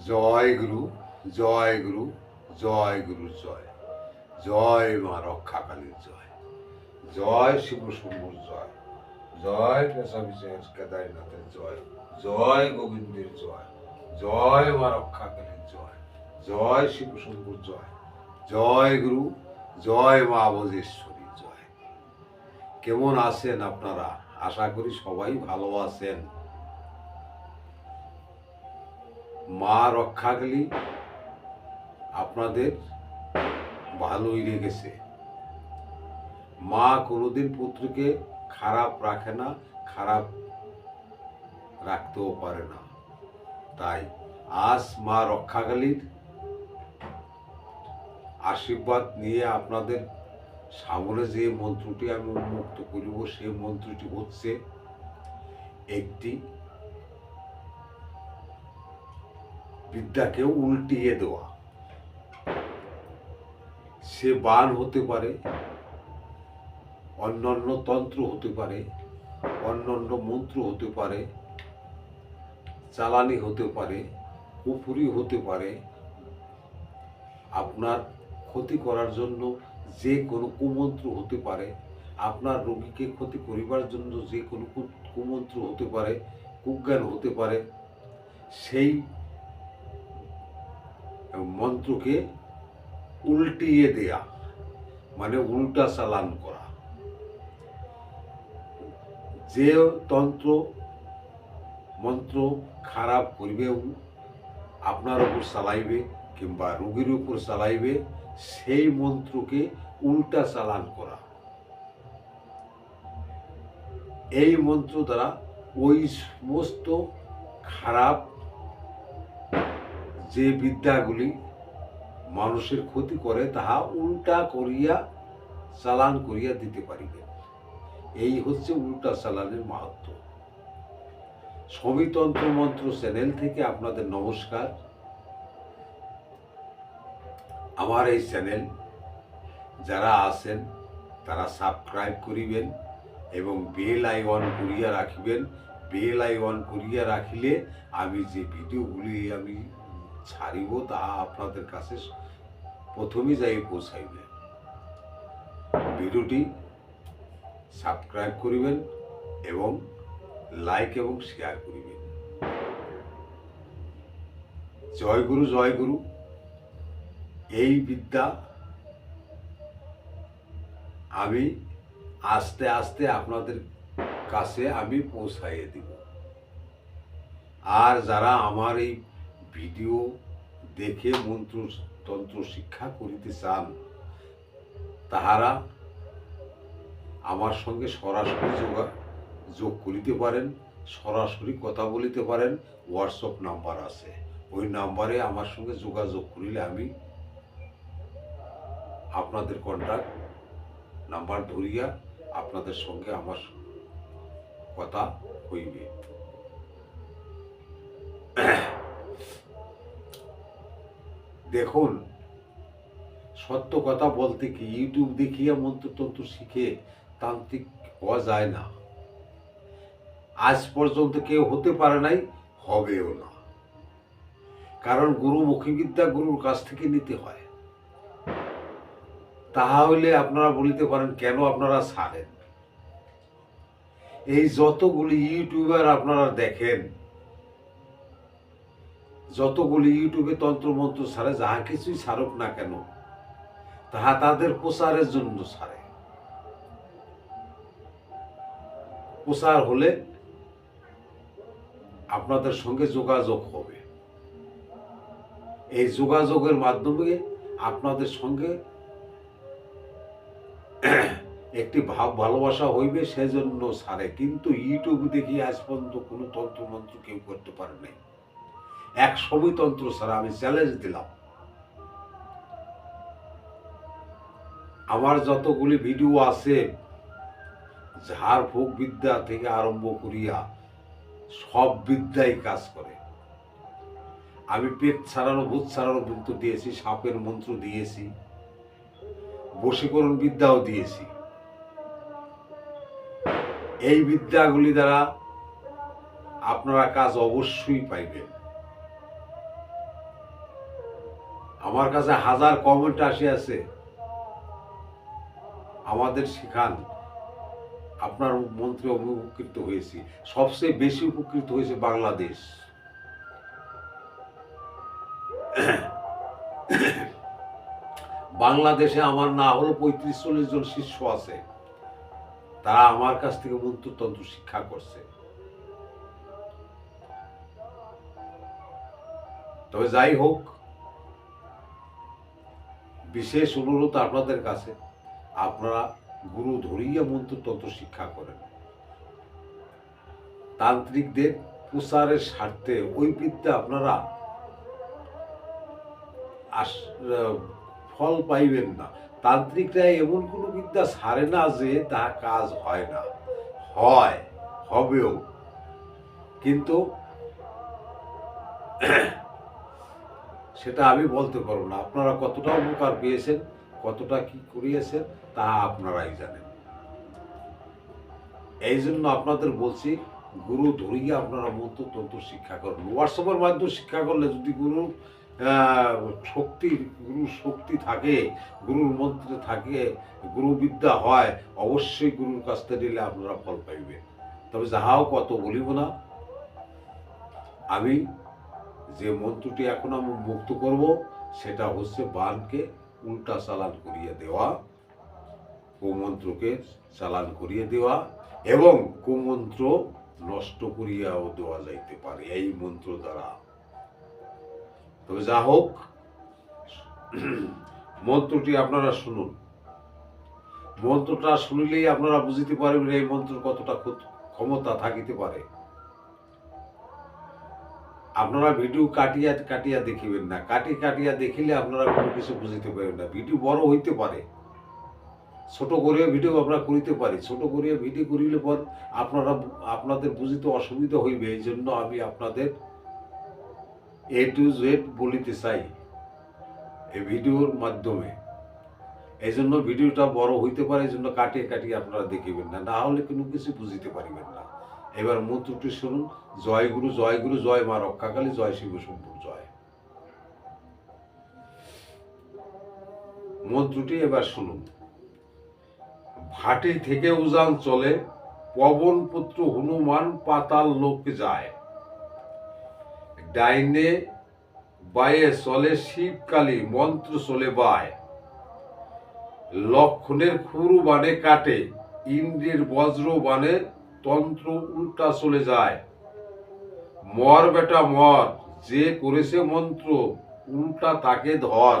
জয় গুরু জয় গুরু জয় গুরু, জয়। জয় মা রক্ষাকালীর জয়। জয় শিব শম্ভুর জয়। জয় বিজয়ের কেদারনাথের জয়। জয় গোবিন্দের জয়। জয় মা রক্ষাকালীর জয়। জয় শিব শম্ভুর জয়। জয় গুরু, জয় মা বজেশ্বরীর জয়। কেমন আছেন আপনারা? আশা করি সবাই ভালো আছেন। মা রক্ষাকালী আপনাদের ভালোই লেগেছে। মা কোনোদিন পুত্রকে খারাপ রাখে না, খারাপ রাখতেও পারে না। তাই আজ মা রক্ষাকালীর আশীর্বাদ নিয়ে আপনাদের সামনে যে মন্ত্রটি আমি উন্মুক্ত করিব সেই মন্ত্রটি হচ্ছে একটি বিদ্যাকে উল্টিয়ে দেওয়া। সে বান হতে পারে, অন্যান্য তন্ত্র হতে পারে, অন্যান্য মন্ত্র হতে পারে, চালানি হতে পারে কুপুরি হতে পারে। আপনার ক্ষতি করার জন্য যে কোনো কুমন্ত্র হতে পারে, আপনার রোগীকে ক্ষতি করিবার জন্য যে কোনো কুমন্ত্র হতে পারে, কুজ্ঞান হতে পারে। সেই মন্ত্রকে উল্টিয়ে দেয়া মানে উল্টা চালান করা। যে তন্ত্র, মন্ত্র খারাপ করিবে আপনার উপর চালাইবে কিংবা রোগীর উপর চালাইবে, সেই মন্ত্রকে উল্টা চালান করা। এই মন্ত্র দ্বারা ওই সমস্ত খারাপ যে বিদ্যাগুলি মানুষের ক্ষতি করে, তাহা উল্টা করিয়া চালান করিয়া দিতে পারিবে। এই হচ্ছে উল্টা চালানের মাহাত্ম। সমিতন্ত্র মন্ত্র চ্যানেল থেকে আপনাদের নমস্কার। আমার এই চ্যানেল যারা আছেন, তারা সাবস্ক্রাইব করিবেন এবং বেল আইকন করিয়া রাখিবেন। বেল আইকন করিয়া রাখিলে আমি যে ভিডিওগুলি আমি ছাড়িব তাহা আপনাদের কাছে প্রথমে যাই পৌঁছাইবে। ভিডিওটি সাবস্ক্রাইব করিবেন এবং লাইক এবং শেয়ার করিবেন। জয় গুরু জয় গুরু। এই বিদ্যা আমি আস্তে আস্তে আপনাদের কাছে আমি পৌঁছাইয়ে দিব। আর যারা আমার এই ভিডিও দেখে মন্ত্র তন্ত্র শিক্ষা করিতে চান, তাহারা আমার সঙ্গে সরাসরি যোগা করিতে পারেন, সরাসরি কথা বলিতে পারেন হোয়াটসঅ্যাপ নাম্বার আছে। ওই নাম্বারে আমার সঙ্গে যোগাযোগ করিলে আমি আপনাদের কন্ট্যাক্ট নাম্বার ধরিয়া আপনাদের সঙ্গে আমার কথা হইবে। দেখুন, সত্য কথা বলতে কি ইউটিউব দেখিয়ে মন্ত্রতন্ত্র শিখে তান্ত্রিক হওয়া যায় না। আজ পর্যন্ত কেউ হতে পারে নাই, হবেও না। কারণ গুরুমুখী বিদ্যা গুরুর কাছ থেকে নিতে হয়। তাহা তাহলে আপনারা বলিতে পারেন, কেন আপনারা ছাড়েন? এই যতগুলি ইউটিউবার আপনারা দেখেন যতগুলি ইউটিউবে তন্ত্রমন্ত্র ছাড়ে যাহা কিছুই ছাড়ুক না কেন, তাহা তাদের প্রচারের জন্য ছাড়ে। প্রচার হলে আপনাদের সঙ্গে যোগাযোগ হবে। এই যোগাযোগের মাধ্যমে আপনাদের সঙ্গে একটি ভাব, ভালোবাসা হইবে, সেজন্য ছাড়ে। কিন্তু ইউটিউব দেখি আজ পর্যন্ত কোনো তন্ত্রমন্ত্র কেউ করতে পারে নাই। এক সমিতন্ত্র ছাড়া আমি চ্যালেঞ্জ দিলাম। আমার যতগুলি ভিডিও আছে ঝাড় ফুক বিদ্যা থেকে আরম্ভ করিয়া সব বিদ্যাই কাজ করে। আমি পেট ছাড়ানো, ভূত ছাড়ানো মন্ত্র দিয়েছি, সাপের মন্ত্র দিয়েছি, বশীকরণ বিদ্যাও দিয়েছি। এই বিদ্যাগুলি দ্বারা আপনারা কাজ অবশ্যই পাইবেন। আমার কাছে হাজার কমেন্ট আসে আছে। আমাদের শিখান আপনার মন্ত্রী উপকৃত হয়েছি। সবচেয়ে বেশি উপকৃত হয়েছে বাংলাদেশ। বাংলাদেশে আমার না হলো পঁয়ত্রিশ চল্লিশ জন শিষ্য আছে। তারা আমার কাছ থেকে মন্ত্রতন্ত্র শিক্ষা করছে। তবে যাই হোক বিশেষ অনুরোধ আপনাদের কাছে, আপনারা গুরু ধরিয়া মন্ত্রতন্ত্র শিক্ষা করেন। তান্ত্রিকদের প্রচারের স্বার্থে ওই বিদ্যা আপনারা ফল পাইবেন না। তান্ত্রিকরা এমন কোনো বিদ্যা ছাড়ে না যে তা কাজ হয় না। হয়, হবেও। কিন্তু সেটা আমি বলতে পারব না। আপনারা কতটা উপকার পেয়েছেন, কতটা কি করিয়েছেন, তা আপনারাই জানেন। এই জন্য আপনাদের বলছি, গুরু ধরিয়ে আপনারা মন্ত্রতন্ত্র শিক্ষা করুন। হোয়াটসঅ্যাপের মাধ্যমে শিক্ষা করলে যদি গুরু শক্তি গুরুর শক্তি থাকে, গুরুর মন্ত্রে থাকে, গুরু বিদ্যা হয়, অবশ্যই গুরুর কাছ থেকে নিলে আপনারা ফল পাইবেন। তবে যাহাও কত বলিব না, আমি যে মন্ত্রটি এখন আমি মুক্ত করব, সেটা হচ্ছে বানকে উল্টা চালান করিয়ে দেওয়া, কুমন্ত্রকে চালান করিয়ে দেওয়া এবং কুমন্ত্র নষ্ট করিয়াও দেওয়া যাইতে পারে, এই মন্ত্র দ্বারা। তবে যা হোক, মন্ত্রটি আপনারা শুনুন। মন্ত্রটা শুনিলেই আপনারা বুঝিতে পারবেন এই মন্ত্র কতটা ক্ষমতা থাকিতে পারে। আপনারা ভিডিও কাটিয়া কাটিয়া দেখিবেন না। কাটি, কাটিয়া দেখিলে আপনারা কোনো কিছু বুঝিতে পারবেন না। ভিডিও বড় হইতে পারে। ছোট করিয়া ভিডিও আমরা করিতে পারি। ছোট করিয়া ভিডিও করিলে পর আপনারা আপনাদের বুঝিতে অসুবিধা হইবে। এই জন্য আমি আপনাদের এ টু জেড বলিতে চাই এই ভিডিওর মাধ্যমে। এই জন্য ভিডিওটা বড় হইতে পারে। এই জন্য কাটিয়ে কাটিয়ে আপনারা দেখিবেন না। না হলে কোনো কিছু বুঝিতে পারিবেন না। এবার মন্ত্রটি শুনুন। জয় গুরু জয় গুরু, জয় মা রক্ষাকালী, জয় শিব শম্ভু, জয়। মন্ত্রটি এবার শুনুন। ভাটি থেকে উজান চলে, পবন পুত্র হনুমান পাতাল লোক যায়। ডাইনে বায়ে চলে শিবকালী মন্ত্র চলে বায়। লক্ষণের খুরু বানে কাটে, ইন্দ্রের বজ্র বানে তন্ত্র উল্টা চলে যায়। মর বেটা, মর, যে করেছে মন্ত্র, উল্টা তাকে ধর।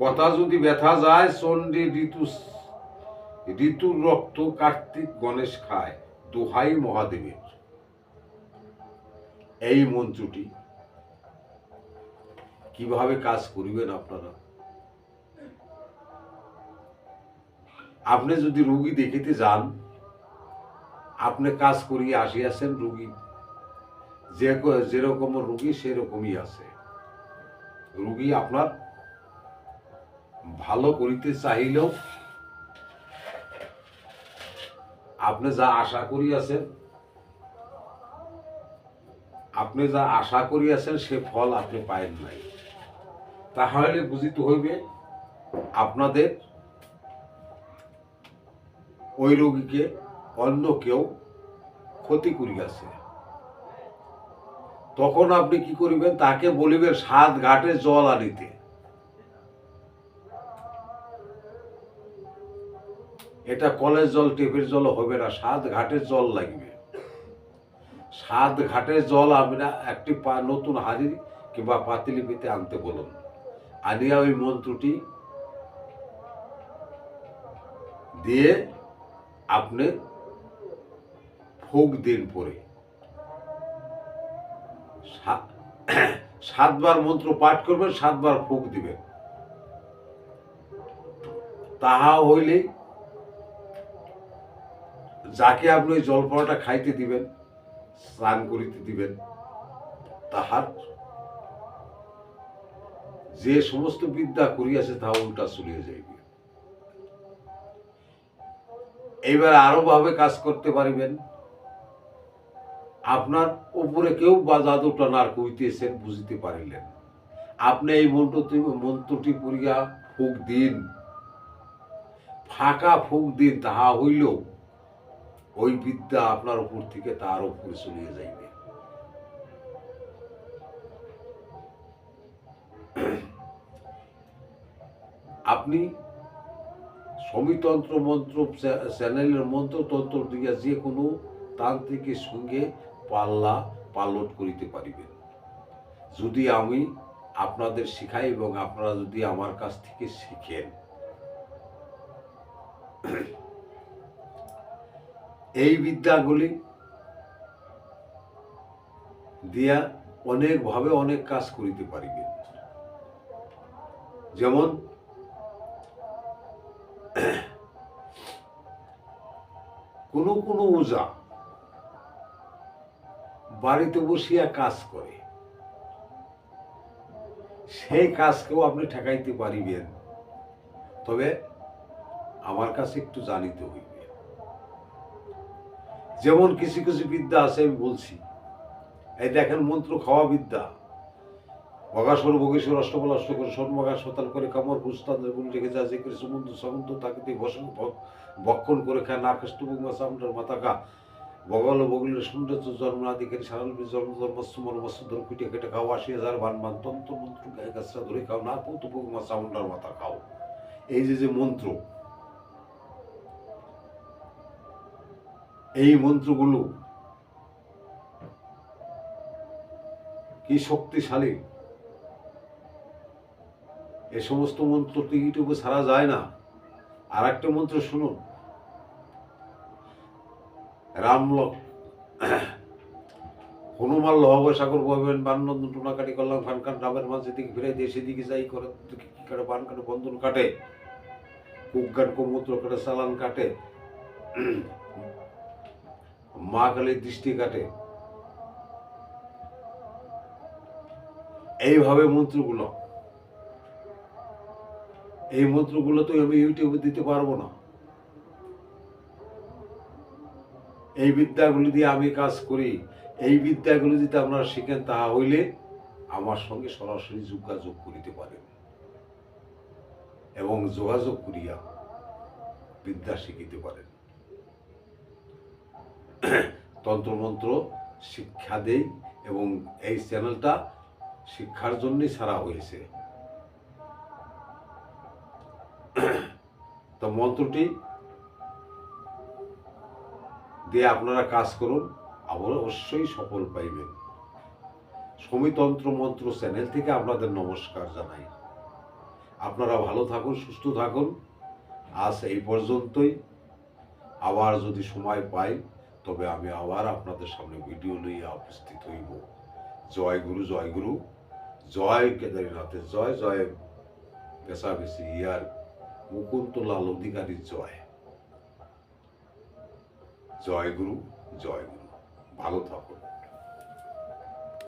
কথা যদি ব্যথা যায়, চণ্ডী ঋতু, ঋতুর রক্ত কার্তিক গণেশ খায়, দোহাই মহাদেবের। এই মন্ত্রটি কীভাবে কাজ করিবেন আপনারা? আপনি যদি রুগী দেখিতে যান আপনি কাজ করিয়ে আসিয়াছেন, রুগী যে যেরকম রুগী, সেরকমই আছে। রুগী আপনার ভালো করিতে চাইলেও আপনি যা আশা করিয়াছেন, আপনি যা আশা করিয়াছেন, সে ফল আপনি পায়েন নাই। তাহলে বুঝিতে হইবে, আপনাদের ওই রোগীকে অন্য কেউ ক্ষতি করিয়াছে তখন আপনি কি করিবেন? তাকে বলিবেন, সাত ঘাটে জল আনিতে। এটা কলের জল, টেপের জল হবে না, সাত ঘাটের জল লাগবে। সাত ঘাটের জল আমরা একটি নতুন হাড়ি কিংবা পাতিলিপিতে আনতে বলুন। আনিয়া ওই মন্ত্রটি দিয়ে আপনি ফুক দিন পরে। সাতবার মন্ত্র পাঠ করবেন, সাতবার ফুক দিবেন। তাহা হইলেই যাকে আপনি ওই জলপড়াটা খাইতে দিবেন, স্নান করিতে দিবেন, তাহার যে সমস্ত বিদ্যা করিয়াছে তাহা উল্টা চলিয়ে যাইবে। এইবার আরও ভাবে কাজ করতে পারিবেন আপনার উপরে কেউ বা জাদু টানার কইতেছেন বুঝতে পারিলেন। আপনি এই মন্ত্রটি মন্ত্রটি পড়িয়া ফুক দিন। ফাঁকা ফুক দিন, তাহা হইল ওই বিদ্যা আপনার উপর থেকে তার উপরে চলিয়ে যাইবে। আপনি সমিতন্ত্র মন্ত্র, চ্যা- চ্যানেলের মন্ত্রতন্ত্র দিয়া যে কোনো তান্ত্রিকের সঙ্গে পাল্লা পালট করিতে পারিবেন। যদি আমি আপনাদের শিখাই এবং আপনারা যদি আমার কাছ থেকে শিখেন। এই বিদ্যাগুলি দিয়া অনেকভাবে অনেক কাজ করিতে পারিবেন। যেমন কোনো কোনো ওজা বাড়িতে বসিয়া কাজ করে। সেই কাজকেও আপনি ঠেকাইতে পারিবেন। তবে আমার কাছে একটু জানিতে হইবে। যেমন কিছু কিছু বিদ্যা আছে, আমি বলছি। এই দেখেন মন্ত্র খাওয়া বিদ্যা। বগাসর বগেশ্বর অষ্টবল অষ্ট করে সন্মগা সতাল করে কামর পুস্তান রেখে যা যে করে সমুদ্র সমুদ্র তাকে দিয়ে বসন বক্ষণ করে খায় না বুগমা মাথা কা বগল বগলের সৌন্দর্য জন্ম আদিকারী সারাল জন্ম জন্মস্য মর্মস্য ধর কুটে কেটে খাও আশি হাজার বান বান, তন্ত্র মন্ত্র, গায়ে গাছরা ধরে খাও, না কৌতু বুগমা সামুন্ডার মাথা খাও। এই যে যে মন্ত্র, এই মন্ত্রগুলো কি শক্তিশালী? এ সমস্ত মন্ত্র তো ইউটিউবে ছাড়া যায় না। আর একটা মন্ত্র শুনুন। রাম লক। হনুমান লহাব সাগর বহবেন বানন্দন টুনা কাটি করলাম ফান খান ডাবের মাঝ এদিকে ফিরে দিয়ে সেদিকে যাই করে কি কাটে বান কাটে, বন্ধন কাটে কুকগান কোমূত্র কাটে, চালান কাটে, মা কালীর দৃষ্টি কাটে। এইভাবে মন্ত্রগুলো। এই মন্ত্রগুলো তো আমি ইউটিউবে দিতে পারব না। এই বিদ্যাগুলি দিয়ে আমি কাজ করি, এই বিদ্যাগুলি যদি আপনারা শিখেন তাহা হইলে আমার সঙ্গে সরাসরি যোগাযোগ করিতে পারেন। এবং যোগাযোগ করিয়া বিদ্যা শিখিতে পারেন। তন্ত্রমন্ত্র শিক্ষা দেই এবং এই চ্যানেলটা শিক্ষার জন্যই ছাড়া হয়েছে। তো মন্ত্রটি দিয়ে আপনারা কাজ করুন আবার অবশ্যই সফল পাইবেন। সমিতন্ত্র মন্ত্র চ্যানেল থেকে আপনাদের নমস্কার জানাই। আপনারা ভালো থাকুন, সুস্থ থাকুন। আজ এই পর্যন্তই। আবার যদি সময় পাই, তবে আমি আবার আপনাদের সামনে ভিডিও লইয়া উপস্থিত হইব। জয় গুরু জয় গুরু। জয় কেদারনাথের জয় জয় পেশাবেশি ইয়ার মুকুন্তলাল অধিকারীর জয়। জয় গুরু জয় গুরু। ভালো থাকুন